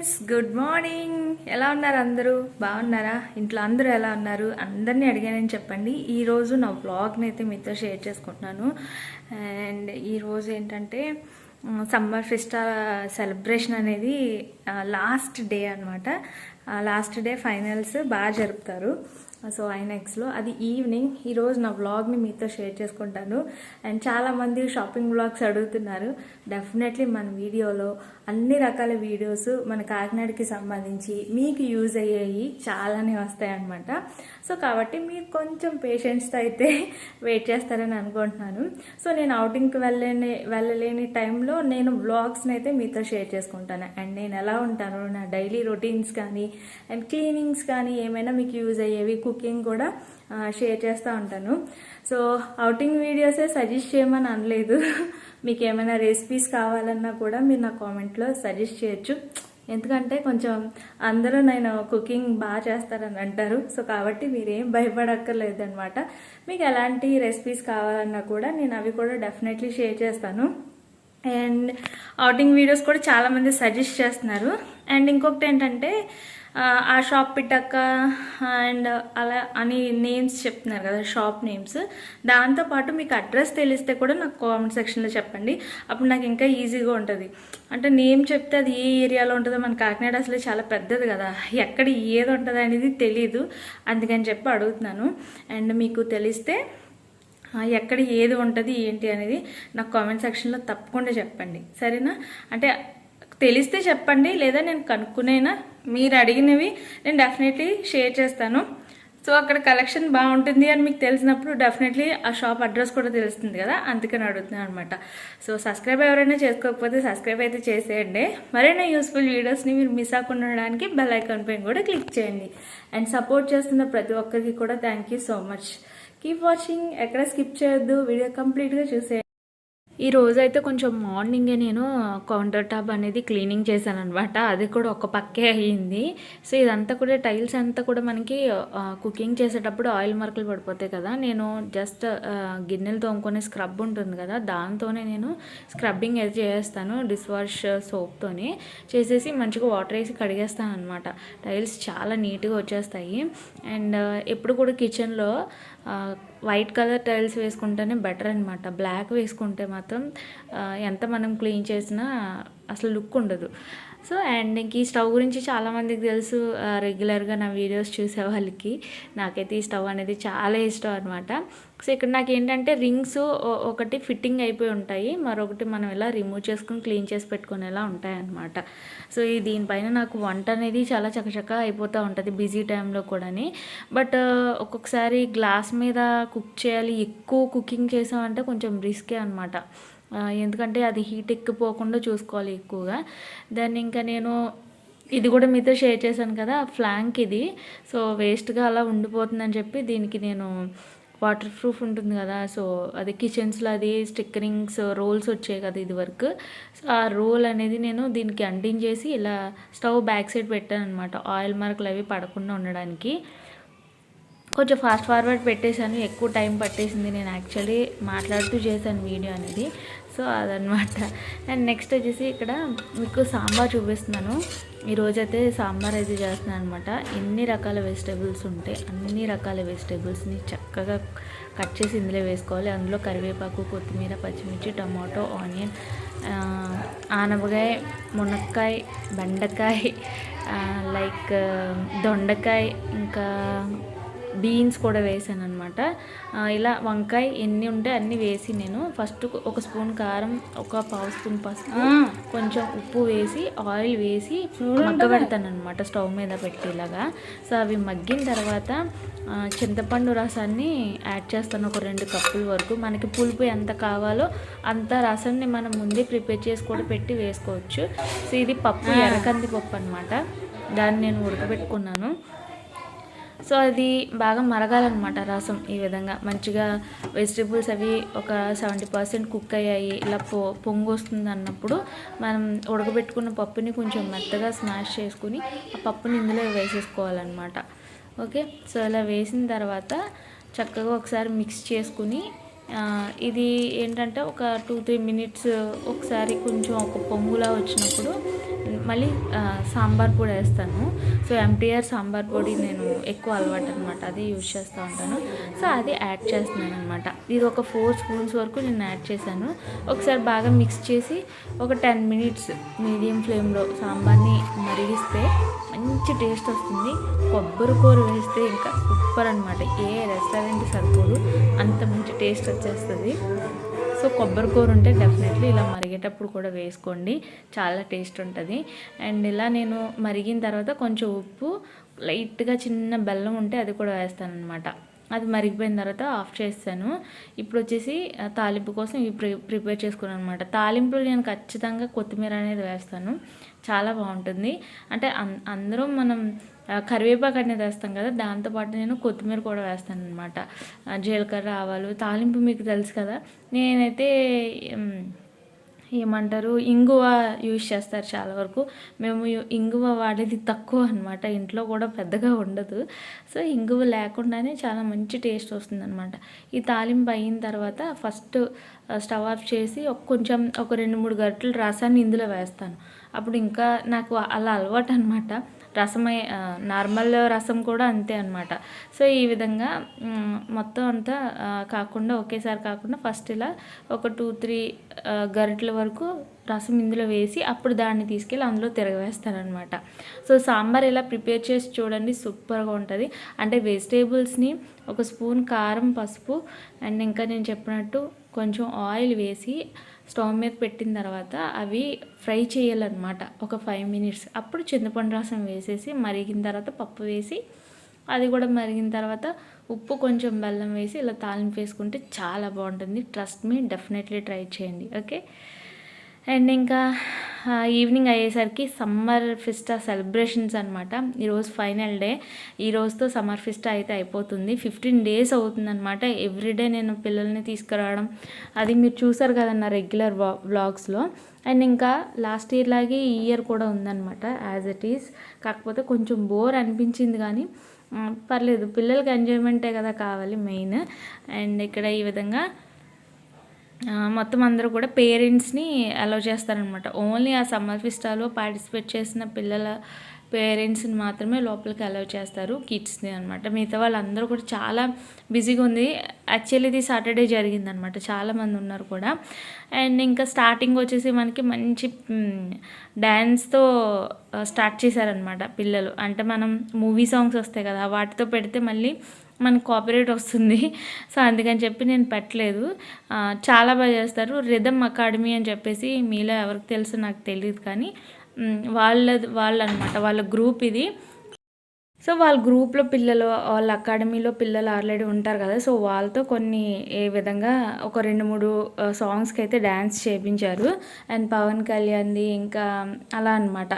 Friends good morning ఎలా ఉన్నారు అందరూ? బాగున్నారా? ఇంట్లో అందరూ ఎలా ఉన్నారు? అందరినీ అడిగానని చెప్పండి. ఈరోజు నా వ్లాగ్ని అయితే మీతో షేర్ చేసుకుంటున్నాను. అండ్ ఈరోజు ఏంటంటే సమ్మర్ ఫెస్టా సెలబ్రేషన్ అనేది లాస్ట్ డే అనమాట లాస్ట్ డే ఫైనల్స్ బాగా జరుపుతారు. సో ఐనెక్స్లో అది ఈవినింగ్ ఈరోజు నా వ్లాగ్ని మీతో షేర్ చేసుకుంటాను. అండ్ చాలామంది షాపింగ్ వ్లాగ్స్ అడుగుతున్నారు. డెఫినెట్లీ మన వీడియోలో అన్ని రకాల వీడియోస్ మన కాకినాడకి సంబంధించి మీకు యూజ్ అయ్యేవి చాలానే వస్తాయన్నమాట. సో కాబట్టి మీరు కొంచెం పేషెన్స్తో అయితే వెయిట్ చేస్తారని అనుకుంటున్నాను. సో నేను అవుటింగ్కి వెళ్ళలేని వెళ్ళలేని టైంలో నేను వ్లాగ్స్ని అయితే మీతో షేర్ చేసుకుంటాను. అండ్ నేను ఎలా ఉంటాను నా డైలీ రొటీన్స్ కానీ అండ్ క్లీనింగ్స్ కానీ ఏమైనా మీకు యూజ్ అయ్యేవి కుకింగ్ కూడా షేర్ చేస్తూ ఉంటాను. సో అవుటింగ్ వీడియోసే సజెస్ట్ చేయమని అనలేదు. మీకు ఏమైనా రెసిపీస్ కావాలన్నా కూడా మీరు నా కామెంట్లో సజెస్ట్ చేయొచ్చు. ఎందుకంటే కొంచెం అందరూ నేను కుకింగ్ బాగా చేస్తారని అంటారు. సో కాబట్టి మీరేం భయపడక్కర్లేదు అనమాట మీకు ఎలాంటి రెసిపీస్ కావాలన్నా కూడా నేను అవి కూడా డెఫినెట్లీ షేర్ చేస్తాను. అండ్ అవుటింగ్ వీడియోస్ కూడా చాలామంది సజెస్ట్ చేస్తున్నారు. అండ్ ఇంకొకటి ఏంటంటే ఆ షాప్ పిట్టక్క అండ్ అలా అని నేమ్స్ చెప్తున్నారు కదా షాప్ నేమ్స్. దాంతోపాటు మీకు అడ్రస్ తెలిస్తే కూడా నాకు కామెంట్ సెక్షన్లో చెప్పండి. అప్పుడు నాకు ఇంకా ఈజీగా ఉంటుంది. అంటే నేమ్ చెప్తే అది ఏ ఏరియాలో ఉంటుందో మన కాకినాడ అసలు చాలా పెద్దది కదా. ఎక్కడ ఏది ఉంటుంది అనేది తెలీదు. అందుకని చెప్పి అడుగుతున్నాను. అండ్ మీకు తెలిస్తే ఎక్కడ ఏది ఉంటుంది ఏంటి అనేది నాకు కామెంట్ సెక్షన్లో తప్పకుండా చెప్పండి. సరేనా? అంటే తెలిస్తే చెప్పండి లేదా నేను కనుక్కునేనా? మీరు అడిగినవి నేను డెఫినెట్లీ షేర్ చేస్తాను. సో అక్కడ కలెక్షన్ బాగుంటుంది అని మీకు తెలిసినప్పుడు డెఫినెట్లీ ఆ షాప్ అడ్రస్ కూడా తెలుస్తుంది కదా? అందుకని అడుగుతున్నాను అనమాట సో సబ్స్క్రైబ్ ఎవరైనా చేసుకోకపోతే సబ్స్క్రైబ్ అయితే చేసేయండి. మరైనా యూస్ఫుల్ వీడియోస్ని మీరు మిస్ అవ్వకుండా ఉండడానికి బెల్ ఐకాన్ పైన కూడా క్లిక్ చేయండి. అండ్ సపోర్ట్ చేస్తున్న ప్రతి ఒక్కరికి కూడా thank so much keep watching ఎక్కడ స్కిప్ చేయొద్దు. వీడియో కంప్లీట్గా చూసేయండి. ఈ రోజు అయితే కొంచెం మార్నింగే నేను కౌంటర్ టాప్ అనేది క్లీనింగ్ చేశాను అనమాట అది కూడా ఒక పక్కే అయ్యింది. సో ఇదంతా కూడా టైల్స్ అంతా కూడా మనకి కుకింగ్ చేసేటప్పుడు ఆయిల్ మార్కులు పడిపోతాయి కదా. నేను జస్ట్ గిన్నెలు తోముకునే స్క్రబ్ ఉంటుంది కదా. దాంతోనే నేను స్క్రబ్బింగ్ అయితే చేస్తాను డిష్ వాష్ సోప్తోని. చేసేసి మంచిగా వాటర్ వేసి కడిగేస్తాను అనమాట టైల్స్ చాలా నీట్గా వచ్చేస్తాయి. అండ్ ఎప్పుడు కూడా కిచెన్లో వైట్ కలర్ టైల్స్ వేసుకుంటేనే బెటర్ అనమాట బ్లాక్ వేసుకుంటే మాత్రం ఎంత మనం క్లీన్ చేసినా అసలు లుక్ ఉండదు. సో అండ్ ఇంక ఈ స్టవ్ గురించి చాలామందికి తెలుసు రెగ్యులర్గా నా వీడియోస్ చూసే వాళ్ళకి. నాకైతే ఈ స్టవ్ అనేది చాలా ఇష్టం అనమాట సో ఇక్కడ నాకు ఏంటంటే రింగ్స్ ఒకటి ఫిట్టింగ్ అయిపోయి ఉంటాయి. మరొకటి మనం ఇలా రిమూవ్ చేసుకుని క్లీన్ చేసి పెట్టుకునేలా ఉంటాయి అనమాట సో ఈ దీనిపైన నాకు వంట అనేది చాలా చకచక అయిపోతూ ఉంటుంది బిజీ టైంలో కూడాని. బట్ ఒక్కొక్కసారి గ్లాస్ మీద కుక్ చేయాలి ఎక్కువ కుకింగ్ చేసామంటే కొంచెం రిస్కే అనమాట ఎందుకంటే అది హీట్ ఎక్కిపోకుండా చూసుకోవాలి ఎక్కువగా. దాన్ని ఇంకా నేను ఇది కూడా మీతో షేర్ చేశాను కదా ఫ్లాంక్ ఇది. సో వేస్ట్గా అలా ఉండిపోతుందని చెప్పి దీనికి నేను వాటర్ ప్రూఫ్ ఉంటుంది కదా సో అది కిచెన్స్లో అది స్టిక్కరింగ్స్ రోల్స్ వచ్చాయి కదా ఇది వరకు సో ఆ రోల్ అనేది నేను దీనికి అంటించేసి ఇలా స్టవ్ బ్యాక్ సైడ్ పెట్టాను అనమాట ఆయిల్ మార్కులు అవి పడకుండా ఉండడానికి. కొంచెం ఫాస్ట్ ఫార్వర్డ్ పెట్టేశాను ఎక్కువ టైం పట్టేసింది నేను యాక్చువల్లీ మాట్లాడుతూ చేశాను వీడియో అనేది. సో అదనమాట అండ్ నెక్స్ట్ వచ్చేసి ఇక్కడ మీకు సాంబార్ చూపిస్తున్నాను. ఈరోజైతే సాంబార్ అయితే చేస్తున్నాను అనమాట ఎన్ని రకాల వెజిటేబుల్స్ ఉంటాయి అన్ని రకాల వెజిటేబుల్స్ని చక్కగా కట్ చేసి ఇందులో వేసుకోవాలి. అందులో కరివేపాకు కొత్తిమీర పచ్చిమిర్చి టమాటో ఆనియన్ ఆనపకాయ మునక్కాయ బెండకాయ లైక్ దొండకాయ ఇంకా బీన్స్ కూడా వేసాను అనమాట ఇలా వంకాయ ఎన్ని ఉంటే అన్ని వేసి నేను ఫస్ట్ ఒక స్పూన్ కారం ఒక పావు స్పూన్ పసుపు కొంచెం ఉప్పు వేసి ఆయిల్ వేసి మగ్గబెడతాను అనమాట స్టవ్ మీద పెట్టేలాగా. సో అవి మగ్గిన తర్వాత చింతపండు రసాన్ని యాడ్ చేస్తాను ఒక రెండు కప్పుల వరకు. మనకి పులుపు ఎంత కావాలో అంత రసాన్ని మనం ముందే ప్రిపేర్ చేసి కూడా పెట్టి వేసుకోవచ్చు. సో ఇది పప్పు ఎర్రకంది పప్పు అనమాట దాన్ని నేను ఉడకబెట్టుకున్నాను. సో అది బాగా మరగాలన్నమాట రసం ఈ విధంగా. మంచిగా వెజిటేబుల్స్ అవి ఒక సెవెంటీ పర్సెంట్ కుక్ అయ్యాయి. ఇలా పొ పొంగు వస్తుంది అన్నప్పుడు మనం ఉడకబెట్టుకున్న పప్పుని కొంచెం మెత్తగా స్మాష్ చేసుకుని ఆ పప్పుని ఇందులో వేసేసుకోవాలన్నమాట. ఓకే? సో ఇలా వేసిన తర్వాత చక్కగా ఒకసారి మిక్స్ చేసుకుని ఇది ఏంటంటే ఒక టూ త్రీ మినిట్స్ ఒకసారి కొంచెం ఒక పొంగులా వచ్చినప్పుడు మళ్ళీ సాంబార్ పొడి వేస్తాను. సో ఎంటీఆర్ సాంబార్ పొడి నేను ఎక్కువ అలవాటు అనమాట అది యూజ్ చేస్తూ ఉంటాను. సో అది యాడ్ చేస్తున్నాను అనమాట ఇది ఒక ఫోర్ స్పూన్స్ వరకు నేను యాడ్ చేశాను. ఒకసారి బాగా మిక్స్ చేసి ఒక టెన్ మినిట్స్ మీడియం ఫ్లేమ్లో సాంబార్ని మరిగిస్తే మంచి టేస్ట్ వస్తుంది. కొబ్బరి కూర వేస్తే ఇంకా సూపర్ అనమాట ఏ రెస్టారెంట్ సరిపోదు. అంత మంచి టేస్ట్ వచ్చేస్తుంది. సో కొబ్బరి కూర ఉంటే డెఫినెట్లీ ఇలా మరిగేటప్పుడు కూడా వేసుకోండి. చాలా టేస్ట్ ఉంటుంది. అండ్ ఇలా నేను మరిగిన తర్వాత కొంచెం ఉప్పు లైట్గా చిన్న బెల్లం ఉంటే అది కూడా వేస్తాను అనమాట అది మరిగిపోయిన తర్వాత ఆఫ్ చేస్తాను. ఇప్పుడు వచ్చేసి తాలింపు కోసం ఇవి ప్రి ప్రిపేర్ చేసుకున్నాను అనమాట తాలింపులో నేను ఖచ్చితంగా కొత్తిమీర అనేది వేస్తాను. చాలా బాగుంటుంది. అంటే అందరూ అందరం మనం కరివేపాకు అనేది వేస్తాం కదా దాంతోపాటు నేను కొత్తిమీర కూడా వేస్తాను అనమాట జీలకర్ర ఆవాలు తాలింపు మీకు తెలుసు కదా. నేనైతే ఏమంటారు ఇంగువ యూజ్ చేస్తారు చాలా వరకు. మేము ఇంగువ వాడేది తక్కువ అనమాట ఇంట్లో కూడా పెద్దగా ఉండదు. సో ఇంగువ లేకుండానే చాలా మంచి టేస్ట్ వస్తుందన్నమాట. ఈ తాలింపు అయిన తర్వాత ఫస్ట్ స్టవ్ ఆఫ్ చేసి కొంచెం ఒక రెండు మూడు గంటలు రసాన్ని ఇందులో వేస్తాను. అప్పుడు ఇంకా నాకు అలా అలవాటు అనమాట రసమై నార్మల్ రసం కూడా అంతే అనమాట సో ఈ విధంగా మొత్తం అంతా కాకుండా ఒకేసారి కాకుండా ఫస్ట్ ఇలా ఒక టూ త్రీ గరిటెల వరకు రసం ఇందులో వేసి అప్పుడు దాన్ని తీసుకెళ్ళి అందులో తిరగవేస్తానమాట సో సాంబార్ ఇలా ప్రిపేర్ చేసి చూడండి సూపర్గా ఉంటుంది. అంటే వెజిటేబుల్స్ని ఒక స్పూన్ కారం పసుపు అండ్ ఇంకా నేను చెప్పినట్టు కొంచెం ఆయిల్ వేసి స్టవ్ మీద పెట్టిన తర్వాత అవి ఫ్రై చేయాలన్నమాట. ఒక ఫైవ్ మినిట్స్. అప్పుడు చింతపండు రసం వేసేసి మరిగిన తర్వాత పప్పు వేసి అది కూడా మరిగిన తర్వాత ఉప్పు కొంచెం బెల్లం వేసి ఇలా తాలింపు వేసుకుంటే చాలా బాగుంటుంది. ట్రస్ట్ మీ డెఫినెట్లీ ట్రై చేయండి. ఓకే అండ్ ఇంకా ఈవినింగ్ అయ్యేసరికి సమ్మర్ ఫిస్టా సెలబ్రేషన్స్ అనమాట ఈరోజు ఫైనల్ డే. ఈ రోజుతో సమ్మర్ ఫిస్టా అయితే అయిపోతుంది. ఫిఫ్టీన్ డేస్ అవుతుందన్నమాట. ఎవ్రీడే నేను పిల్లల్ని తీసుకురావడం. అది మీరు చూసారు కదన్న రెగ్యులర్ వ్లాగ్స్లో. అండ్ ఇంకా లాస్ట్ ఇయర్ లాగే ఈ ఇయర్ కూడా ఉందన్నమాట యాజ్ ఇట్ ఈస్. కాకపోతే కొంచెం బోర్ అనిపించింది కానీ పర్లేదు. పిల్లలకి ఎంజాయ్మెంటే కదా కావాలి మెయిన్. అండ్ ఇక్కడ ఈ విధంగా మొత్తం అందరూ కూడా పేరెంట్స్ని అలౌ చేస్తారనమాట ఓన్లీ ఆ సమ్మర్ ఫిస్టాలో పార్టిసిపేట్ చేసిన పిల్లల పేరెంట్స్ని మాత్రమే లోపలికి అలౌ చేస్తారు కిడ్స్ని అనమాట మిగతా వాళ్ళందరూ కూడా చాలా బిజీగా ఉంది. యాక్చువల్లీ ఇది సాటర్డే జరిగిందనమాట చాలామంది ఉన్నారు కూడా. అండ్ ఇంకా స్టార్టింగ్ వచ్చేసి మనకి మంచి డ్యాన్స్తో స్టార్ట్ చేశారనమాట పిల్లలు. అంటే మనం మూవీ సాంగ్స్ వస్తాయి కదా వాటితో పెడితే మళ్ళీ మనకు కాపీరైట్ వస్తుంది. సో అందుకని చెప్పి నేను పెట్టలేదు. చాలా బాగా చేస్తారు. రిథమ్ అకాడమీ అని చెప్పేసి మీలో ఎవరికి తెలుసు నాకు తెలియదు కానీ వాళ్ళ వాళ్ళు అనమాట వాళ్ళ గ్రూప్ ఇది. సో వాళ్ళ గ్రూప్లో పిల్లలు వాళ్ళ అకాడమీలో పిల్లలు ఆల్రెడీ ఉంటారు కదా సో వాళ్ళతో కొన్ని ఏ విధంగా ఒక రెండు మూడు సాంగ్స్కి అయితే డ్యాన్స్ చేపించారు. అండ్ పవన్ కళ్యాణ్ది ఇంకా అలా అనమాట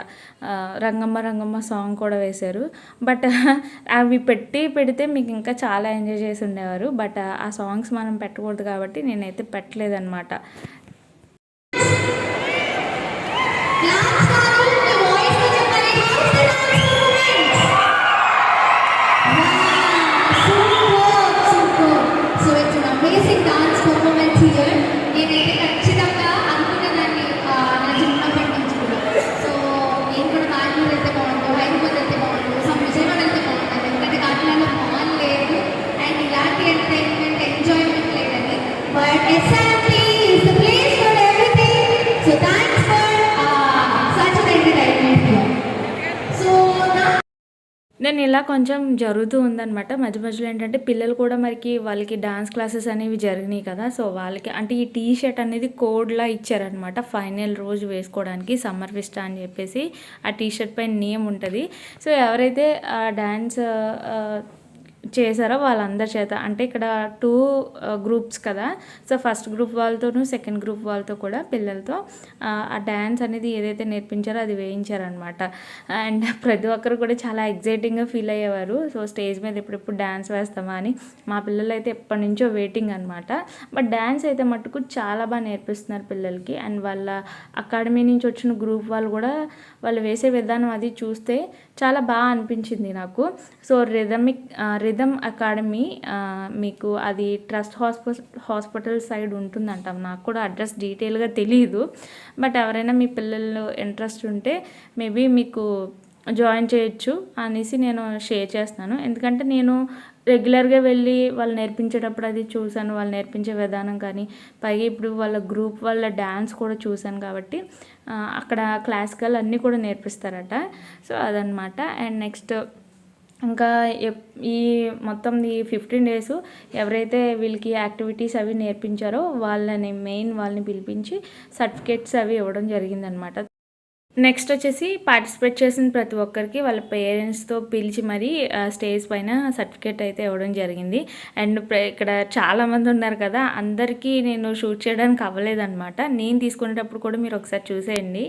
రంగమ్మ రంగమ్మ సాంగ్ కూడా వేశారు. బట్ అవి పెట్టి పెడితే మీకు ఇంకా చాలా ఎంజాయ్ చేసి ఉండేవారు. బట్ ఆ సాంగ్స్ మనం పెట్టకూడదు కాబట్టి నేనైతే పెట్టలేదన్నమాట. Yeah, దెన్ ఇలా కొంచెం జరుగుతూ ఉందన్నమాట. మధ్య మధ్యలో ఏంటంటే పిల్లలు కూడా మరికి వాళ్ళకి డాన్స్ క్లాసెస్ అనేవి జరిగినాయి కదా. సో వాళ్ళకి అంటే ఈ టీ షర్ట్ అనేది కోడ్లా ఇచ్చారనమాట ఫైనల్ రోజు వేసుకోవడానికి సమ్మర్ ఫిస్టా అని చెప్పేసి ఆ టీ షర్ట్ పైన నేమ్ ఉంటుంది. సో ఎవరైతే ఆ డాన్స్ చేశారో వాళ్ళందరి చేత. అంటే ఇక్కడ టూ గ్రూప్స్ కదా. సో ఫస్ట్ గ్రూప్ వాళ్ళతోనూ సెకండ్ గ్రూప్ వాళ్ళతో కూడా పిల్లలతో ఆ, డ్యాన్స్ అనేది ఏదైతే నేర్పించారో అది వేయించారనమాట అండ్ ప్రతి ఒక్కరు కూడా చాలా ఎగ్జైటింగ్గా ఫీల్ అయ్యేవారు. సో స్టేజ్ మీద ఎప్పుడెప్పుడు డ్యాన్స్ వేస్తామా అని మా పిల్లలు అయితే ఎప్పటి నుంచో వెయిటింగ్ అనమాట బట్ డ్యాన్స్ అయితే మటుకు చాలా బాగా నేర్పిస్తున్నారు పిల్లలకి. అండ్ వాళ్ళ అకాడమీ నుంచి వచ్చిన గ్రూప్ వాళ్ళు కూడా వాళ్ళు వేసే విధానం అది చూస్తే చాలా బాగా అనిపించింది నాకు. సో రిథమిక్ రిథమ్ అకాడమీ మీకు అది ట్రస్ట్ హాస్పిటల్ హాస్పిటల్ సైడ్ ఉంటుందంట. నాకు కూడా అడ్రస్ డీటెయిల్గా తెలియదు బట్ ఎవరైనా మీ పిల్లలు ఇంట్రెస్ట్ ఉంటే మేబీ మీకు జాయిన్ చేయొచ్చు అనేసి నేను షేర్ చేస్తాను. ఎందుకంటే నేను రెగ్యులర్గా వెళ్ళి వాళ్ళు నేర్పించేటప్పుడు అది చూశాను వాళ్ళు నేర్పించే విధానం కానీ పైగా ఇప్పుడు వాళ్ళ గ్రూప్ వాళ్ళ డ్యాన్స్ కూడా చూశాను కాబట్టి అక్కడ క్లాసికల్ అన్నీ కూడా నేర్పిస్తారట. సో అదనమాట అండ్ నెక్స్ట్ ఇంకా ఎప్- ఈ మొత్తం ఈ ఫిఫ్టీన్ డేస్ ఎవరైతే వీళ్ళకి యాక్టివిటీస్ అవి నేర్పించారో వాళ్ళని మెయిన్ వాళ్ళని పిలిపించి సర్టిఫికేట్స్ అవి ఇవ్వడం జరిగిందనమాట నెక్స్ట్ వచ్చేసి పార్టిసిపేట్ చేసిన ప్రతి ఒక్కరికి వాళ్ళ పేరెంట్స్తో పిలిచి మరీ స్టేజ్ పైన సర్టిఫికేట్ అయితే ఇవ్వడం జరిగింది. అండ్ ఇక్కడ చాలామంది ఉన్నారు కదా అందరికీ నేను షూట్ చేయడానికి అవ్వలేదన్నమాట. నేను తీసుకునేటప్పుడు కూడా మీరు ఒకసారి చూసేయండి.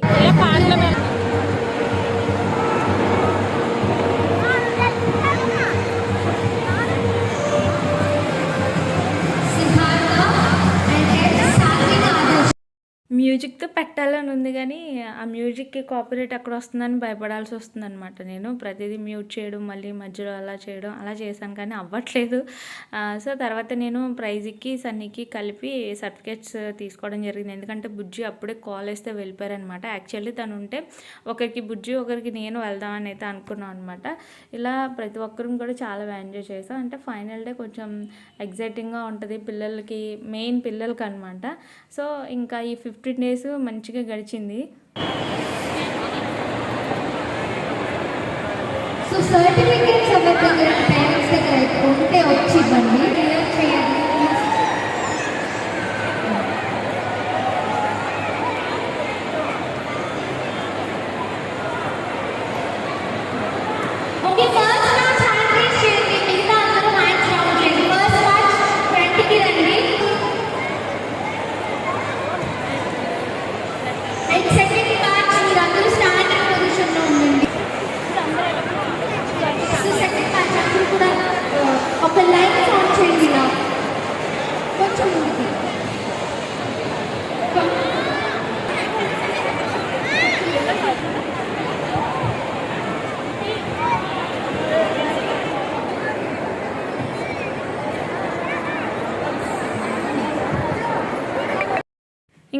మ్యూజిక్తో పెట్టాలని ఉంది కానీ ఆ మ్యూజిక్కి కాపీరైట్ అక్కడ వస్తుందని భయపడాల్సి వస్తుంది అనమాట నేను. ప్రతిదీ మ్యూట్ చేయడం మళ్ళీ మధ్యలో అలా చేయడం అలా చేశాను కానీ అవ్వట్లేదు. సో తర్వాత నేను ప్రైజ్కి సన్నీకి కలిపి సర్టిఫికేట్స్ తీసుకోవడం జరిగింది. ఎందుకంటే బుజ్జి అప్పుడే కాల్ వేస్తే వెళ్ళిపోయారనమాట యాక్చువల్లీ తను ఉంటే ఒకరికి బుజ్జి ఒకరికి నేను వెళ్దామని అయితే అనుకున్నాను అనమాట ఇలా ప్రతి ఒక్కరం కూడా చాలా ఎంజాయ్ చేసాం అంటే ఫైనల్ డే కొంచెం ఎగ్జైటింగ్గా ఉంటుంది పిల్లలకి మెయిన్ పిల్లలకి అనమాట సో ఇంకా ఈ ఫిఫ్టీన్ డేస్ మంచిగా గడిచింది. సో సర్టిఫికేట్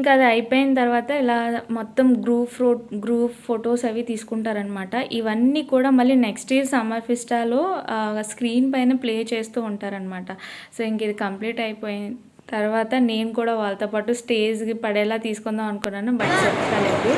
ఇంకా అది అయిపోయిన తర్వాత ఇలా మొత్తం గ్రూప్ ఫో గ్రూప్ ఫొటోస్ అవి తీసుకుంటారనమాట ఇవన్నీ కూడా మళ్ళీ నెక్స్ట్ ఇయర్ సమ్మర్ ఫిస్టాలో స్క్రీన్ పైన ప్లే చేస్తూ ఉంటారనమాట సో ఇంక ఇది కంప్లీట్ అయిపోయిన తర్వాత నేను కూడా వాళ్ళతో పాటు స్టేజ్కి పడేలా తీసుకుందాం అనుకున్నాను బట్ చెప్తలేదు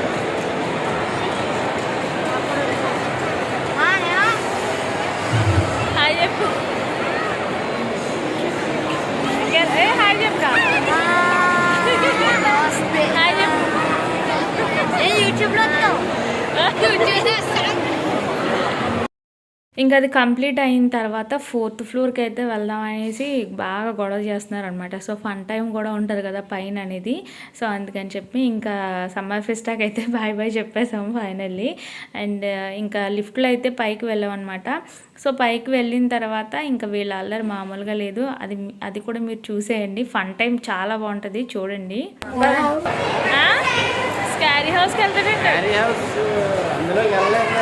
ఇంకా అది కంప్లీట్ అయిన తర్వాత ఫోర్త్ ఫ్లోర్కి అయితే వెళ్దాం అనేసి బాగా గొడవ చేస్తున్నారు అనమాట సో ఫన్ టైం కూడా ఉంటుంది కదా పైన అనేది. సో అందుకని చెప్పి ఇంకా సమ్మర్ ఫెస్టాక్ అయితే బాయ్ బాయ్ చెప్పేసాము ఫైనల్లీ. అండ్ ఇంకా లిఫ్ట్లో అయితే పైకి వెళ్ళామన్నమాట. సో పైకి వెళ్ళిన తర్వాత ఇంకా వీళ్ళ అల్లరి మామూలుగా లేదు. అది అది కూడా మీరు చూసేయండి. ఫన్ టైం చాలా బాగుంటుంది. చూడండి. హౌస్కి క్యారీ హౌస్ అందులో వెళ్ళలేదు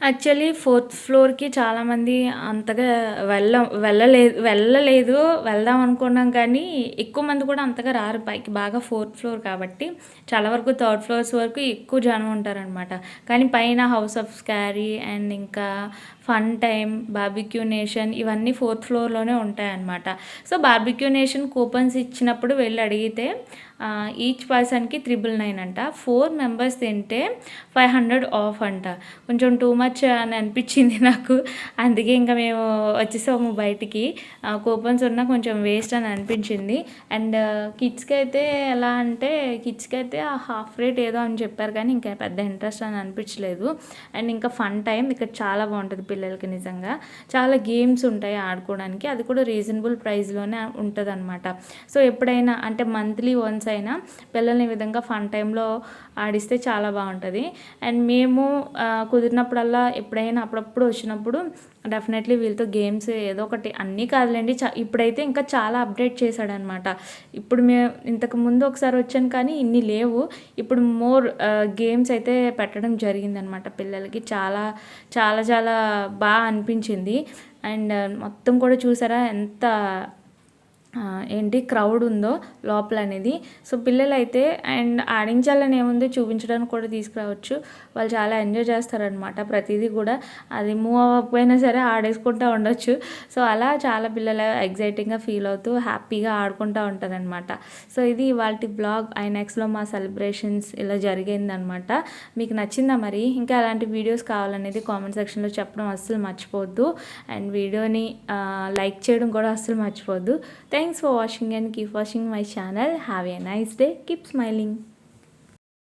యాక్చువల్లీ ఫోర్త్ ఫ్లోర్కి చాలామంది అంతగా వెళ్ళ వెళ్ళలేదు వెళ్ళలేదు. వెళ్దాం అనుకున్నాం కానీ ఎక్కువ మంది కూడా అంతగా రారు. పైకి బాగా ఫోర్త్ ఫ్లోర్ కాబట్టి చాలా వరకు థర్డ్ ఫ్లోర్స్ వరకు ఎక్కువ జనం ఉంటారనమాట కానీ పైన హౌస్ ఆఫ్ స్కారీ అండ్ ఇంకా ఫన్ టైమ్ బార్బిక్యూ నేషన్ ఇవన్నీ ఫోర్త్ ఫ్లోర్లోనే ఉంటాయన్నమాట. సో బార్బిక్యూ నేషన్ కూపన్స్ ఇచ్చినప్పుడు వెళ్ళి అడిగితే ఈచ్ పర్సన్కి త్రిబుల్ నైన్ అంట. ఫోర్ మెంబర్స్ తింటే ఫైవ్ హండ్రెడ్ ఆఫ్ అంట. కొంచెం టూ మచ్ అని అనిపించింది నాకు. అందుకే ఇంకా మేము వచ్చేసాము బయటికి. కూపన్స్ ఉన్నా కొంచెం వేస్ట్ అని అనిపించింది. అండ్ కిడ్స్కి అయితే ఎలా అంటే కిడ్స్కి అయితే ఆ హాఫ్ రేట్ ఏదో అని చెప్పారు కానీ ఇంకా పెద్ద ఇంట్రెస్ట్ అని అనిపించలేదు. అండ్ ఇంకా ఫన్ టైం ఇక్కడ చాలా బాగుంటుంది. పిల్లలకి నిజంగా చాలా గేమ్స్ ఉంటాయి ఆడుకోవడానికి. అది కూడా రీజనబుల్ ప్రైస్లోనే ఉంటుంది అనమాట సో ఎప్పుడైనా అంటే మంత్లీ వన్స్ అయినా పిల్లల్ని విధంగా ఫన్ టైంలో ఆడిస్తే చాలా బాగుంటుంది. అండ్ మేము కుదిరినప్పుడల్లా ఎప్పుడైనా అప్పుడప్పుడు వచ్చినప్పుడు డెఫినెట్లీ వీళ్ళతో గేమ్స్ ఏదో ఒకటి అన్నీ కాదులేండి. చా ఇప్పుడైతే ఇంకా చాలా అప్డేట్ చేశాడనమాట ఇప్పుడు మేము ఇంతకు ముందు ఒకసారి వచ్చాను కానీ ఇన్ని లేవు. ఇప్పుడు మోర్ గేమ్స్ అయితే పెట్టడం జరిగిందనమాట పిల్లలకి. చాలా చాలా చాలా బాగా అనిపించింది. అండ్ మొత్తం కూడా చూసారా? ఎంత ఏంటి క్రౌడ్ ఉందో లోపల అనేది సో పిల్లలైతే అండ్ ఆడించాలని ఏముంది చూపించడానికి కూడా తీసుకురావచ్చు. వాళ్ళు చాలా ఎంజాయ్ చేస్తారనమాట ప్రతిదీ కూడా. అది మూవ్ అవ్వకపోయినా సరే ఆడేసుకుంటూ ఉండొచ్చు. సో అలా చాలా పిల్లలు ఎగ్జైటింగ్గా ఫీల్ అవుతూ హ్యాపీగా ఆడుకుంటూ ఉంటుందన్నమాట సో ఇది వాళ్ళ బ్లాగ్ ఐనాక్స్లో మా సెలబ్రేషన్స్ ఇలా జరిగిందనమాట మీకు నచ్చిందా మరి? ఇంకా అలాంటి వీడియోస్ కావాలనేది కామెంట్ సెక్షన్లో చెప్పడం అస్సలు మర్చిపోవద్దు. అండ్ వీడియోని లైక్ చేయడం కూడా అస్సలు మర్చిపోవద్దు. Thanks for watching and keep watching my channel. Have a nice day. Keep smiling.